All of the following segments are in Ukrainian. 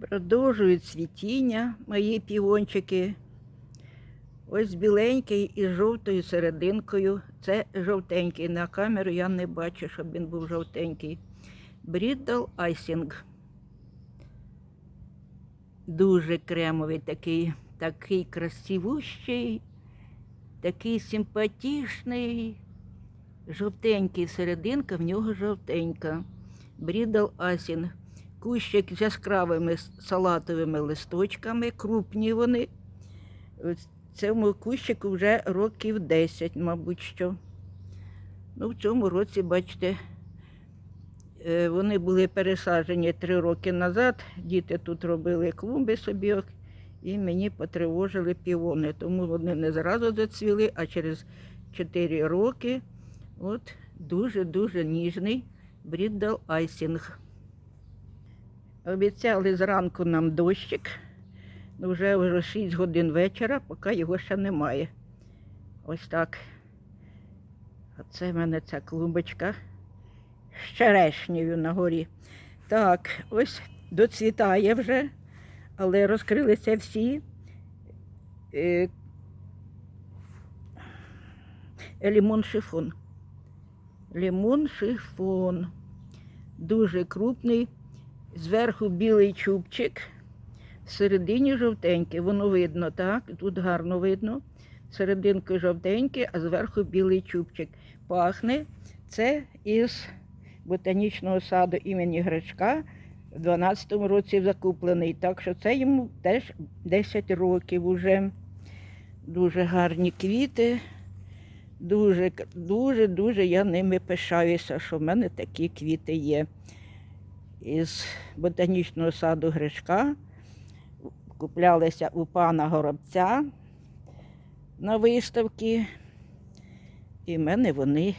Продовжують цвітіння мої піончики. Ось біленький із жовтою серединкою. Це жовтенький. На камеру я не бачу, щоб він був жовтенький. Бріддл Айсінг. Дуже кремовий такий, такий красивущий, такий симпатичний. Жовтенький серединка, в нього жовтенька. Брідл Асінг. Кущик з яскравими салатовими листочками, крупні вони. Цьому кущику вже років 10, мабуть, що. Ну, в цьому році, бачите, е, вони були пересаджені три роки назад. Діти тут робили клумби собі і мені потривожили піони. Тому вони не зразу зацвіли, а через 4 роки от дуже-дуже ніжний бріддал айсінг. Обіцяли зранку нам дощик. Ну, вже вже 6 годин вечора, поки його ще немає. Ось так. Оце в мене ця клумбочка з черешнею на горі. Так, ось доцвітає вже, але розкрилися всі. Е, лімон шифон. Лімон шифон. Дуже крупний. Зверху білий чубчик, всередині жовтенький. Воно видно, так? Тут гарно видно. Серединкою жовтенький, а зверху білий чубчик. Пахне. Це із ботанічного саду імені Гречка в 12-му році закуплений. Так що це йому теж 10 років уже. Дуже гарні квіти. Дуже, дуже, дуже я ними пишаюся, що в мене такі квіти є. Із ботанічного саду Гришка куплялися у пана Горобця на виставці. І в мене вони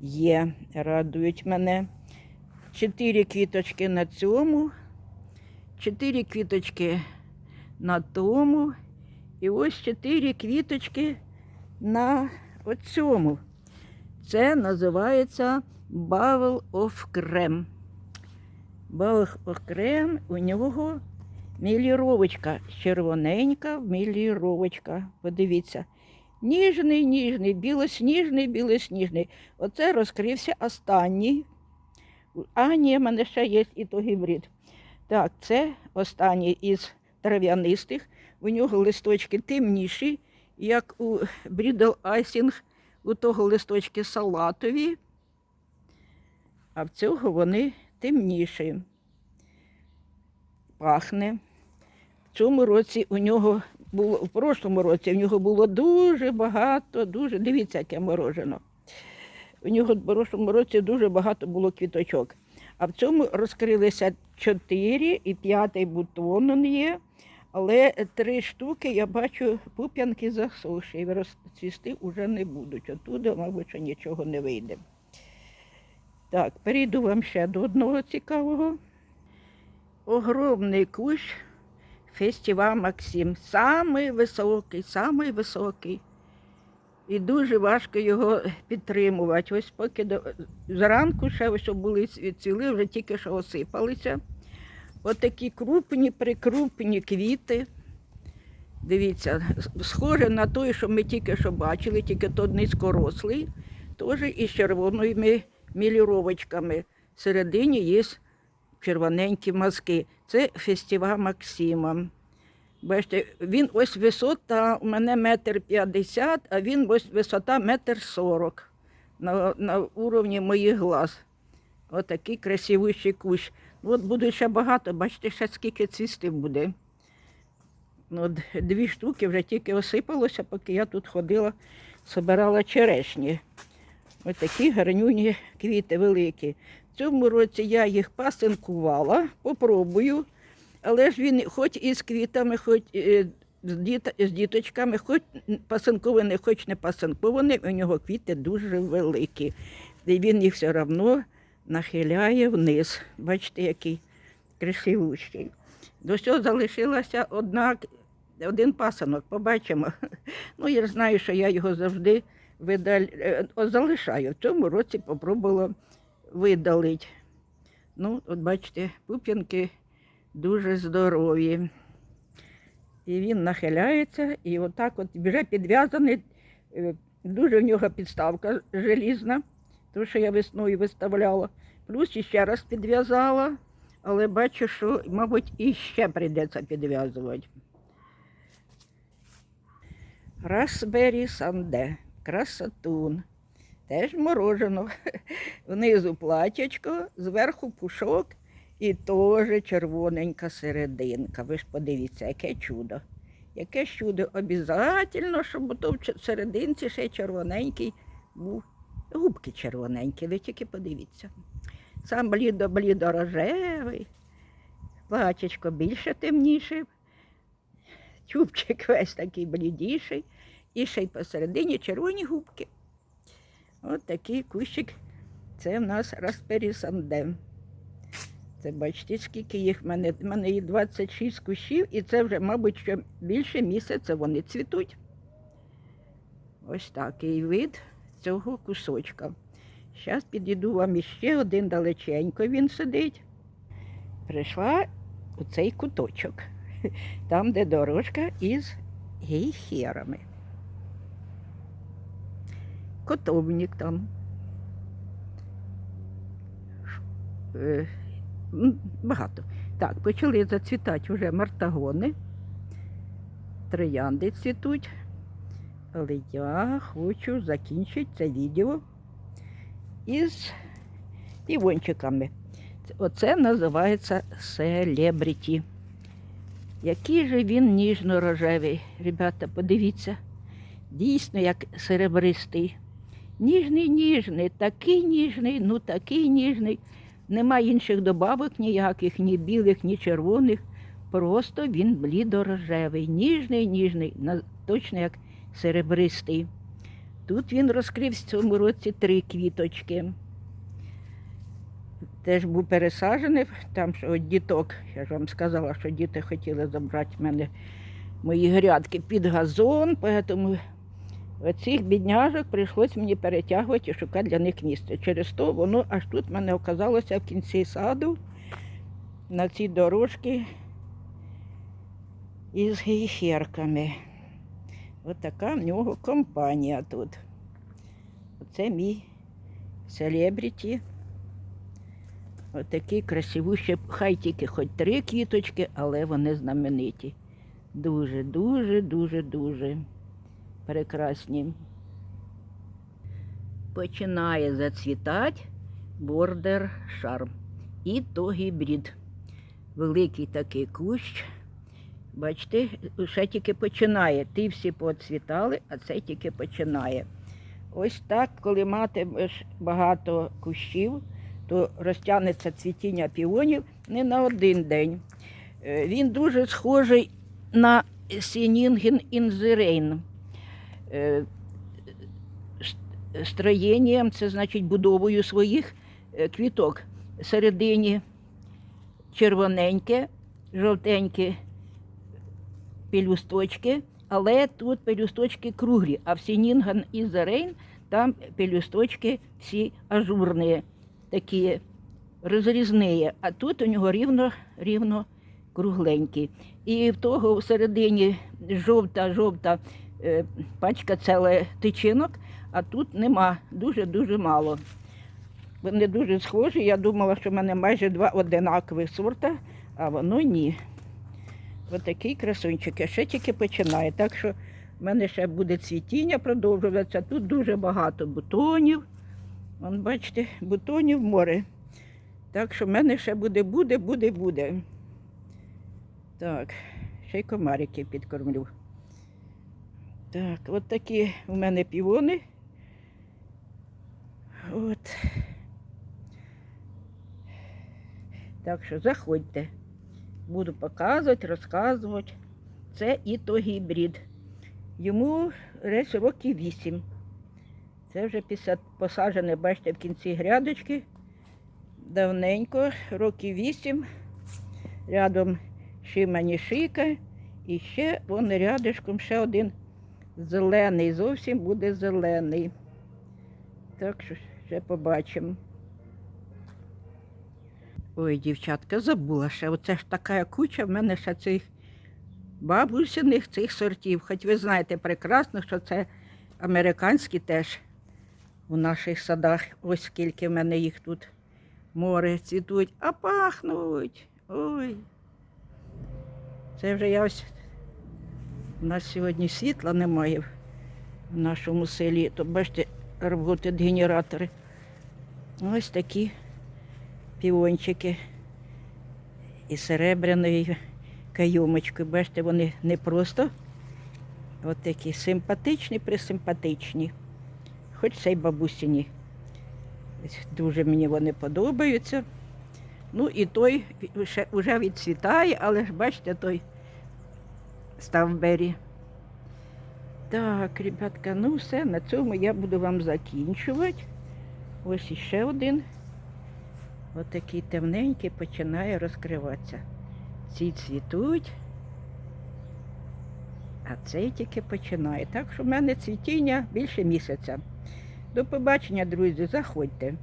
є, радують мене. Чотири квіточки на цьому, чотири квіточки на тому. І ось чотири квіточки на оцьому. Це називається Bubble of Creme. Of у нього міліровочка, червоненька міліровочка. Подивіться. Ніжний, ніжний, білосніжний, білосніжний. Оце розкрився останній. А, ні, в мене ще є і то гібрид. Так, це останній із трав'янистих. У нього листочки темніші, як у Брідл Айсінг, у того листочки салатові, а в цього вони темніші. Пахне. В цьому році у нього було, в прошлому році в нього було дуже багато, дуже, дивіться, яке морожено. У нього в прошлому році дуже багато було квіточок. А в цьому розкрилися чотири і п'ятий бутон он є. Але три штуки я бачу, пуп'янки засохші, і розцвісти вже не будуть. Оттуда, мабуть, нічого не вийде. Так, перейду вам ще до одного цікавого. Огромний кущ фестиваль Максим. Самий високий, самий високий. І дуже важко його підтримувати. Ось поки до... зранку ще ось були ціли, вже тільки що осипалися. Отакі крупні, прикрупні квіти. Дивіться, схоже на той, що ми тільки що бачили, тільки то низькорослий, теж із червоними міліровочками. Всередині є червоненькі мазки. Це фестиваль Максима. Бачите, він ось висота у мене метр п'ятдесят, а він ось висота метр сорок на, на уровні моїх глаз. Отакий красивущий кущ. Ну, От буде ще багато, бачите, ще скільки цвісти буде. Ну, д- дві штуки вже тільки осипалося, поки я тут ходила, збирала черешні. Ось такі гарнюні квіти великі. В цьому році я їх пасинкувала, попробую. Але ж він хоч і з квітами, хоч е, з, діт, з діточками, хоч пасинкований, хоч не пасинкований, у нього квіти дуже великі. І він їх все одно нахиляє вниз. Бачите, який красивущий. До цього залишилася одна, один пасанок, побачимо. Ну, я знаю, що я його завжди видаль... е, залишаю. В цьому році попробувала видалити. Ну, от бачите, пуп'янки дуже здорові. І він нахиляється, і отак от вже підв'язаний. е, Дуже в нього підставка желізна, тому що я весною виставляла. Плюс іще раз підв'язала, але бачу, що, мабуть, і ще прийдеться підв'язувати. Raspberry Санде, красотун. Теж морожено. Внизу платячко, зверху пушок і теж червоненька серединка. Ви ж подивіться, яке чудо. Яке чудо. Обязательно, щоб ото в серединці ще червоненький був. Губки червоненькі, ви тільки подивіться. Сам блідо-блідо рожевий, платячко більше темніше, чубчик весь такий блідіший, і ще й посередині червоні губки. От такий кущик. Це в нас расперісандем. Це бачите, скільки їх в мене. В мене є 26 кущів, і це вже, мабуть, що більше місяця вони цвітуть. Ось такий вид цього кусочка. Зараз підійду вам іще один далеченько він сидить. Прийшла у цей куточок, там, де дорожка із гейхерами. Котовник там. Е, Багато. Так, почали зацвітати вже мартагони, троянди цвітуть. Але я хочу закінчити це відео із півончиками. Оце називається селебріті. Який же він ніжно-рожевий. Ребята, подивіться. Дійсно, як серебристий. Ніжний, ніжний, такий ніжний, ну такий ніжний. Нема інших добавок ніяких, ні білих, ні червоних. Просто він блідо-рожевий, ніжний, ніжний, точно як серебристий. Тут він розкрив в цьому році три квіточки. Теж був пересаджений, там що от діток, я ж вам сказала, що діти хотіли забрати в мене мої грядки під газон, тому оцих бідняжок прийшлось мені перетягувати і шукати для них місце. Через то воно аж тут мене оказалося в кінці саду на цій дорожці із гейхерками. Ось така в нього компанія тут. Оце мій селебріті. Отакі красивущі, хай тільки хоч три квіточки, але вони знамениті. Дуже, дуже, дуже, дуже прекрасні. Починає зацвітати бордер шарм. І то гібрид. Великий такий кущ. Бачите, ще тільки починає. Ті всі поцвітали, а це тільки починає. Ось так, коли матимеш багато кущів, то розтягнеться цвітіння піонів не на один день. Е, Він дуже схожий на Сінінген інзерейн. Строєнням, це значить будовою своїх е, квіток. Середині червоненьке, жовтеньке пелюсточки, але тут пелюсточки круглі, а в Сінінган і Зарейн там пелюсточки всі ажурні, такі розрізні, а тут у нього рівно, рівно кругленькі. І в того всередині жовта-жовта е, пачка ціле тичинок, а тут нема, дуже-дуже мало. Вони дуже схожі. Я думала, що в мене майже два одинакових сорта, а воно ні. Ось такий красунчик. Я ще тільки починає. Так що в мене ще буде цвітіння продовжуватися. Тут дуже багато бутонів. Вон, бачите, бутонів море. Так що в мене ще буде, буде, буде, буде. Так, ще й комарики підкормлю. Так, от такі у мене півони. От. Так що заходьте. Буду показувати, розказувати. Це і то гібрид. Йому десь років вісім. Це вже після посаджене, бачите, в кінці грядочки. Давненько, років вісім. Рядом шимані шика. І ще вон рядишком ще один зелений. Зовсім буде зелений. Так що ще побачимо. Ой, дівчатка, забула ще. Оце ж така куча в мене ще цих бабусиних цих сортів. Хоч ви знаєте прекрасно, що це американські теж у наших садах. Ось скільки в мене їх тут море цвітуть, а пахнуть. Ой. Це вже я ось. У нас сьогодні світла немає в нашому селі, то бачите, роботи генератори. Ось такі піончики і серебряною кайомочкою. Бачите, вони не просто от такі симпатичні, присимпатичні. Хоч це й бабусіні. Дуже мені вони подобаються. Ну і той вже відцвітає, але ж бачите, той ставбері. Так, ребятка, ну все, на цьому я буду вам закінчувати. Ось іще один. Отакий темненький починає розкриватися. Ці цвітуть, а цей тільки починає. Так що в мене цвітіння більше місяця. До побачення, друзі, заходьте.